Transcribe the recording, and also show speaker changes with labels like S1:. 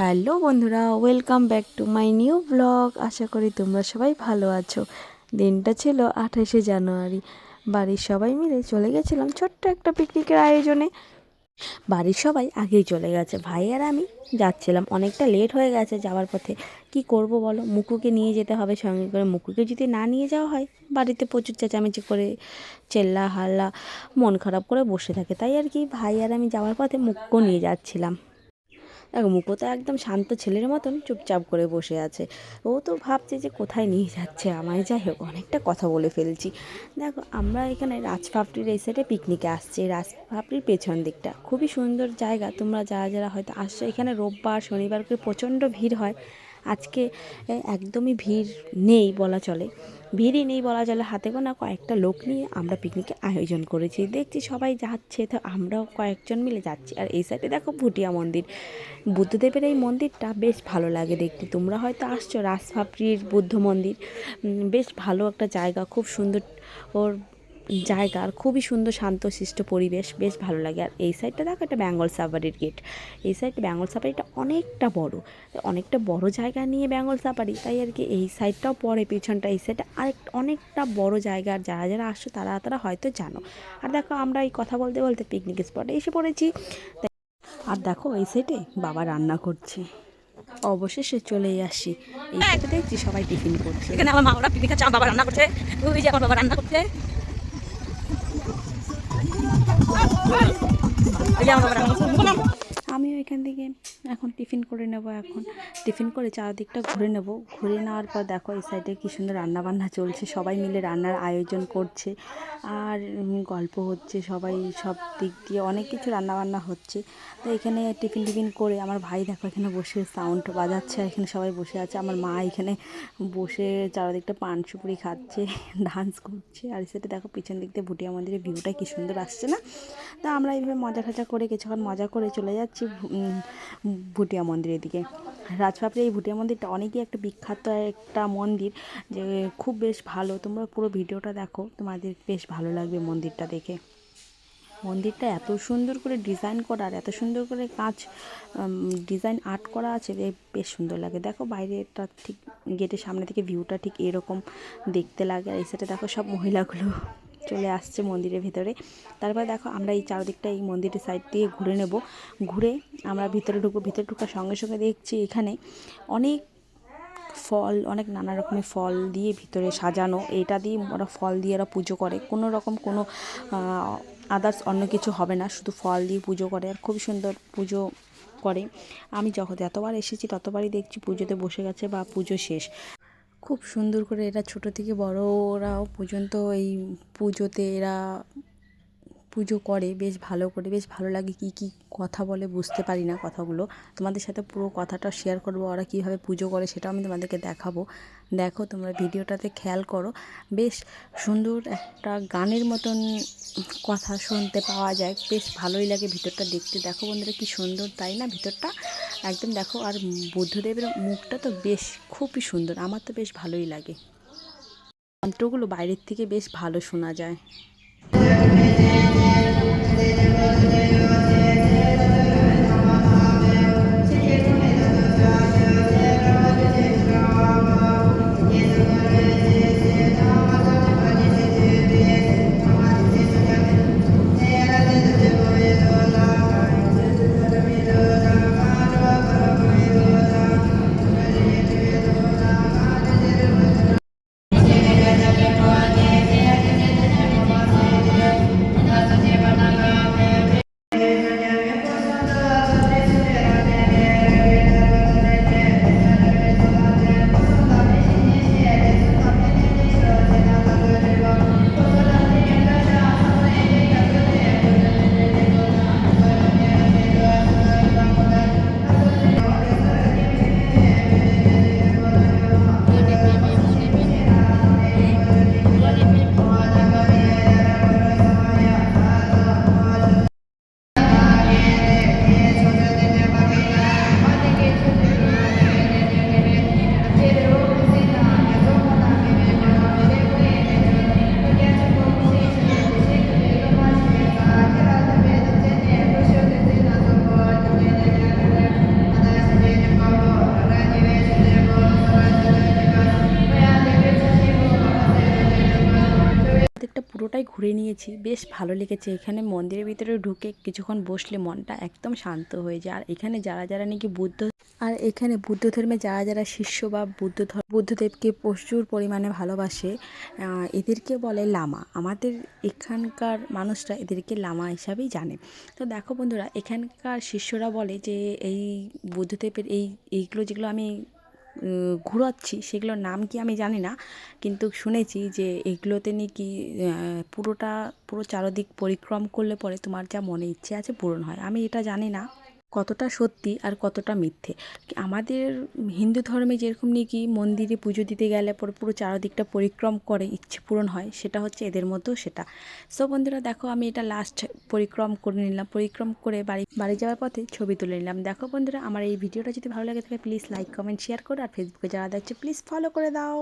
S1: Hello বন্ধুরা, welcome back to my new blog. আশা করি তোমরা সবাই ভালো আছো। দিনটা ছিল আঠাশে জানুয়ারি। বাড়ির সবাই মিলে চলে গেছিলাম ছোট্ট একটা পিকনিকের আয়োজনে। বাড়ির সবাই আগেই চলে গেছে। ভাই আর আমি যাচ্ছিলাম। অনেকটা লেট হয়ে গেছে যাওয়ার পথে। কি করব বলো? মুকুকে নিয়ে যেতে হবে সঙ্গে করে। মুকুকে যদি না নিয়ে যাওয়া হয়, বাড়িতে প্রচুর চেঁচামেচি করে চেল্লা হাল্লা, মন খারাপ করে বসে থাকে। তাই আর কি ভাই আর আমি যাওয়ার পথে মুকুকেও নিয়ে যাচ্ছিলাম। দেখো মুখো তো একদম শান্ত ছেলের মতন চুপচাপ করে বসে আছে। ও তো ভাবছে যে কোথায় নিয়ে যাচ্ছে আমায়, যাই হোক, অনেকটা কথা বলে ফেলছি। দেখো, আমরা এখানে রাজপাপড়ির এই সাইডে পিকনিকে আসছি রাজপাপড়ির পেছন দিকটা। খুবই সুন্দর জায়গা, তোমরা যারা যারা হয়তো আসছো, এখানে রোববার, শনিবার করে প্রচণ্ড ভিড় হয়। আজকে একদমই ভিড় নেই বলা চলে। ভিড়ই নেই বলা চলে। হাতে গোনা কয়েকটা লোক নিয়ে আমরা পিকনিকে আয়োজন করেছি। দেখছি সবাই যাচ্ছে, তো আমরাও কয়েকজন মিলে যাচ্ছি। আর এই সাইডে দেখো ভুটিয়া মন্দির। বুদ্ধদেবের এই মন্দিরটা বেশ ভালো লাগে দেখতে। তোমরা হয়তো আসছো রাজভাপড়ির বুদ্ধ মন্দির। বেশ ভালো একটা জায়গা, খুব সুন্দর। ওর জায়গা আর খুবই সুন্দর শান্তশিষ্ট পরিবেশ। বেশ ভালো লাগে। আর এই সাইডটা দেখো, একটা বেঙ্গল সাফারির গেট এই সাইডটা বেঙ্গল সাফারিটা অনেকটা বড়। অনেকটা বড় জায়গা নিয়ে বেঙ্গল সাফারি তাই আর কি এই সাইডটাও পড়ে, পিছনটা এই সাইডটা আরেক অনেকটা বড় জায়গা। আর যারা যারা আসছো, তারা তারা হয়তো জানো। আর দেখো, আমরা এই কথা বলতে বলতে পিকনিক স্পটে এসে পড়েছি। আর দেখো, এই সাইডে বাবা রান্না করছে। অবশেষে চলে আসি। এই দেখছি সবাই টিফিন করছে।
S2: এখানে আমার মা, ওরা পিকনিক খাচ্ছে, আমার বাবা রান্না করছে। ওই যে আমার বাবা রান্না করছে। ওই যে
S1: এখান থেকে এখন টিফিন করে নেব এখন। টিফিন করে চারদিকটা ঘুরে নেব। ঘুরে নেওয়ার পর দেখো এই সাইডে কী সুন্দর রান্নাবান্না চলছে। সবাই মিলে রান্নার আয়োজন করছে। আর গল্প হচ্ছে, সবাই সব দিক দিয়ে অনেক কিছু রান্নাবান্না হচ্ছে। তো এখানে টিফিন টিফিন করে আমার ভাই দেখো এখানে বসে সাউন্ড বাজাচ্ছে আর এখানে সবাই বসে আছে। আমার মা এখানে বসে চারদিকটা পান সুপুরি খাচ্ছে ডান্স করছে। আর সেটা দেখো পিছন দিক দিয়ে ভুটিয়া মন্দিরের ভিউটা কি সুন্দর আসছে না? তা আমরা এইভাবে মজা খাজা করে কিছুক্ষণ মজা করে চলে যাচ্ছি। ভুটিয়া মন্দিরের দিকে রাজভাপড়ি এই ভুটিয়া মন্দিরটা অনেকই একটা বিখ্যাত একটা মন্দির যে খুব বেশ ভালো। তোমরা পুরো ভিডিওটা দেখো, তোমাদের বেশ ভালো লাগবে মন্দিরটা দেখে। মন্দিরটা এত সুন্দর করে ডিজাইন করা আর এত সুন্দর করে কাজ ডিজাইন আর্ট করা আছে যে বেশ সুন্দর লাগে। দেখো বাইরেটা ঠিক গেটের সামনে থেকে ভিউটা ঠিক এরকম দেখতে লাগে। আর এই সাইডে দেখো সব মহিলাগুলো। চলে আসছে মন্দিরের ভেতরে। তারপর দেখো আমরা এই চারদিকটা এই মন্দিরের সাইড দিয়ে ঘুরে নেব। ঘুরে আমরা ভিতরে ঢুকবো, ভিতরে ঢুকার সঙ্গে সঙ্গে দেখছি এখানে অনেক ফল, অনেক নানা রকমের ফল দিয়ে ভিতরে সাজানো। এটা দিয়ে ওরা ফল দিয়ে ওরা পুজো করে। কোনো রকম কোনো আদার্স অন্য কিছু হবে না। শুধু ফল দিয়ে পুজো করে আর খুব সুন্দর পুজো করে। আমি যখন যতবার এসেছি ততবারই দেখছি পুজোতে বসে গেছে বা পুজো শেষ। খুব সুন্দর করে এরা ছোট থেকে বড়রাও পর্যন্ত এই পুজোতে এরা পুজো করে, বেশ ভালো করে, বেশ ভালো লাগে কি কি কথা বলে বুঝতে পারি না কথাগুলো। তোমাদের সাথে পুরো কথাটা শেয়ার করব, ওরা কীভাবে পুজো করে সেটাও আমি তোমাদেরকে দেখাবো। দেখো তোমরা ভিডিওটাতে খেয়াল করো, বেশ সুন্দর একটা গানের মতন কথা শুনতে পাওয়া যায়, বেশ ভালোই লাগে ভিতরটা দেখতে। দেখো বন্ধুরা কি সুন্দর, তাই না ভিতরটা? একদম দেখো, আর বুদ্ধদেবের মুখটা তো বেশ খুবই সুন্দর। আমার তো বেশ ভালোই লাগে। মন্ত্রগুলো বাইরের থেকে বেশ ভালো শোনা যায়। পুরোটাই ঘুরে নিয়েছি। বেশ ভালো লেগেছে। এখানে মন্দিরের ভিতরে ঢুকে কিছুক্ষণ বসলে মনটা একদম শান্ত হয়ে যায়। আর এখানে যারা যারা নাকি বুদ্ধ আর এখানে বুদ্ধ ধর্মে যারা যারা শিষ্য বা বুদ্ধ বুদ্ধদেবকে প্রচুর পরিমাণে ভালোবাসে এদেরকে বলে লামা। আমাদের এখানকার মানুষরা এদেরকে লামা হিসাবেই জানে। তো দেখো বন্ধুরা, এখানকার শিষ্যরা বলে যে এই বুদ্ধদেবের এই, এইগুলো যেগুলো আমি ঘুরাচ্ছি, সেগুলোর নাম কি আমি জানি না, কিন্তু শুনেছি যে এগুলোতে নাকি পুরোটা, পুরো চারদিক পরিক্রম করলে পরে তোমার যা মনে ইচ্ছে আছে পূরণ হয়। আমি এটা জানি না। কতটা সত্যি আর কতটা মিথ্যে। আমাদের হিন্দু ধর্মে যেরকম নাকি মন্দিরে পুজো দিতে গেলে পরে পুরো চারদিকটা পরিক্রম করে, ইচ্ছে পূরণ হয়, সেটা হচ্ছে এদের মধ্যেও সেটা। সো বন্ধুরা দেখো আমি এটা লাস্ট পরিক্রম করে নিলাম, পরিক্রম করে বাড়ি বাড়ি যাওয়ার পথে ছবি তুলে নিলাম। দেখো বন্ধুরা, আমার এই ভিডিওটা যদি ভালো লাগে থাকে প্লিজ লাইক কমেন্ট শেয়ার করো। আর ফেসবুকে যারা দেখছে প্লিজ ফলো করে দাও।